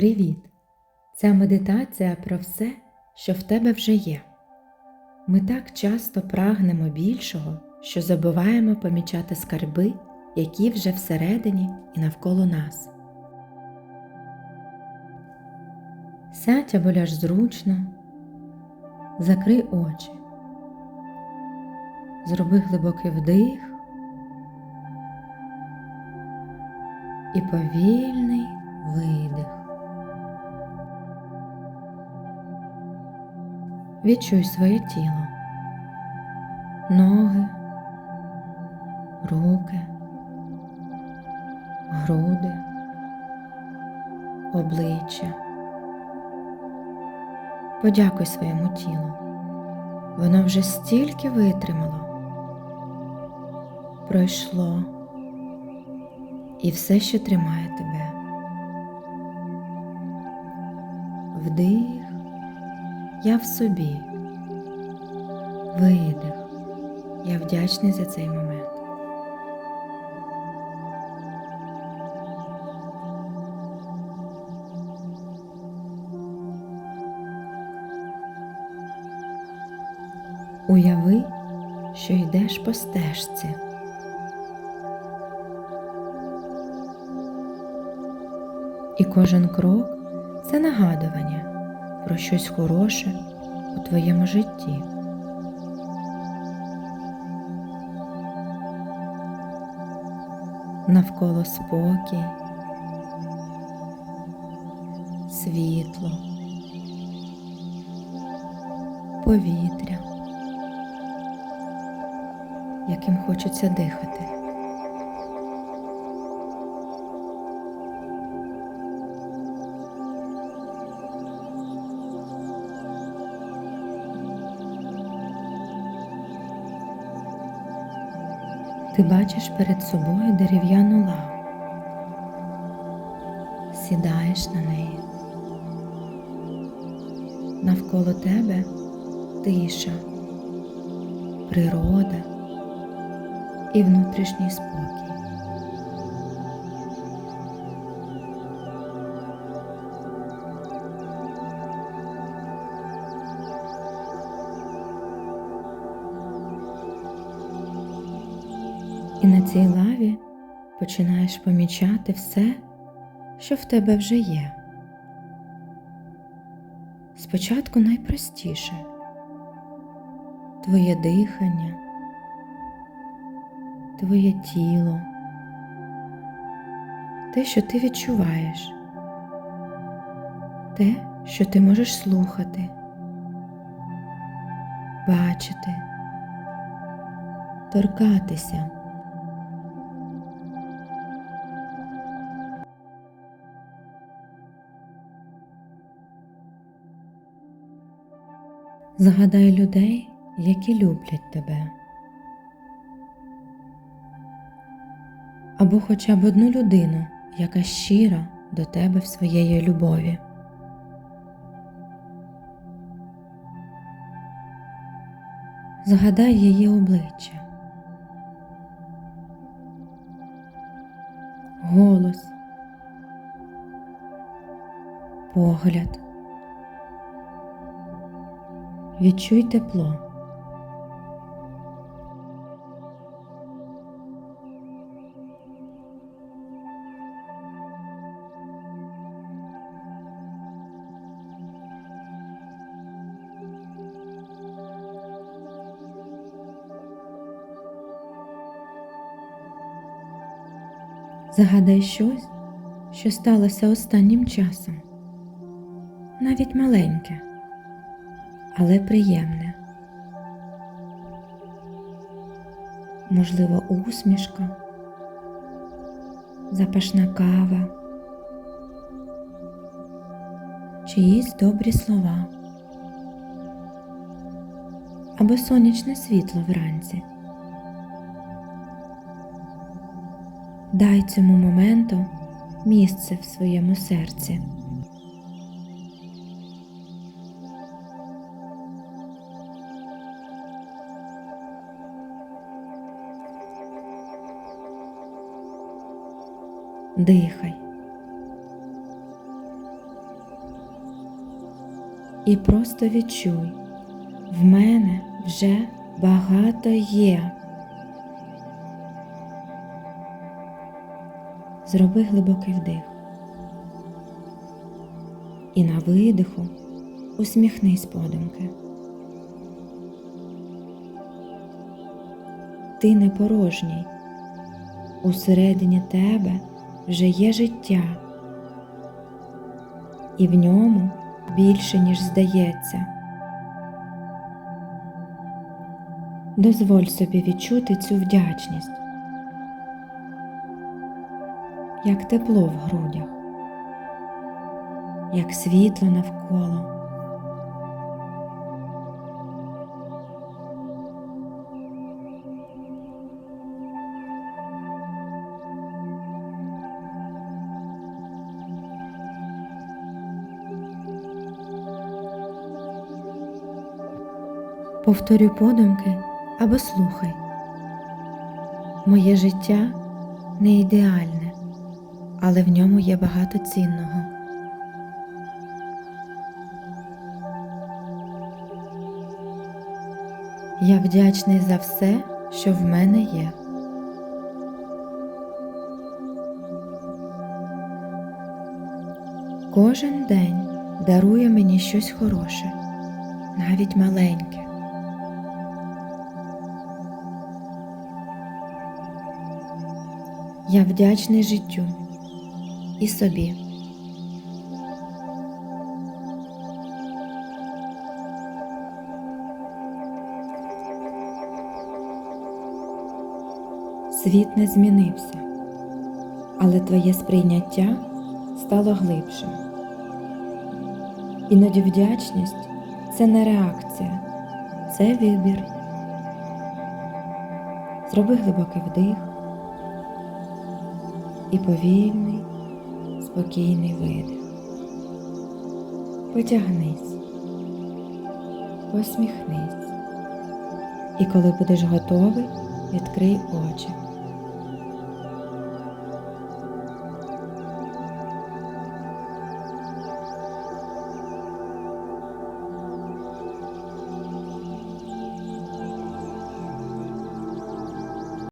Привіт! Ця медитація про все, що в тебе вже є. Ми так часто прагнемо більшого, що забуваємо помічати скарби, які вже всередині і навколо нас. Сядь або ляж зручно, закрий очі, зроби глибокий вдих і повільний видих. Відчуй своє тіло, ноги, руки, груди, обличчя. Подякуй своєму тілу. Воно вже стільки витримало, пройшло і все ще тримає тебе. Вдих, я в собі. Видих. Я вдячний за цей момент. Уяви, що йдеш по стежці. І кожен крок це нагадування про щось хороше у твоєму житті. Навколо спокій, світло, повітря, яким хочеться дихати. Ти бачиш перед собою дерев'яну лаву, сідаєш на неї. Навколо тебе тиша, природа і внутрішній спокій. І на цій лаві починаєш помічати все, що в тебе вже є. Спочатку найпростіше твоє дихання, твоє тіло, те, що ти відчуваєш, те, що ти можеш слухати, бачити, торкатися. Згадай людей, які люблять тебе. Або хоча б одну людину, яка щира до тебе в своєї любові. Згадай її обличчя, голос, погляд. Відчуй тепло. Загадай щось, що сталося останнім часом, навіть маленьке але приємне. Можливо, усмішка, запашна кава, чиїсь добрі слова або сонячне світло вранці. Дай цьому моменту місце в своєму серці. Дихай. і просто відчуй, в мене вже багато є. Зроби глибокий вдих. І на видиху усміхнись подумки. Ти не порожній. Усередині тебе вже є життя, і в ньому більше, ніж здається. Дозволь собі відчути цю вдячність, як тепло в грудях, як світло навколо. Повторюй подумки або слухай. Моє життя не ідеальне, але в ньому є багато цінного. Я вдячний за все, що в мене є. Кожен день дарує мені щось хороше, навіть маленьке. Я вдячний життю і собі. Світ не змінився, але твоє сприйняття стало глибшим. Іноді вдячність це не реакція, це вибір. Зроби глибокий вдих і повільний, спокійний видих. Потягнись, посміхнись. І коли будеш готовий, відкрий очі.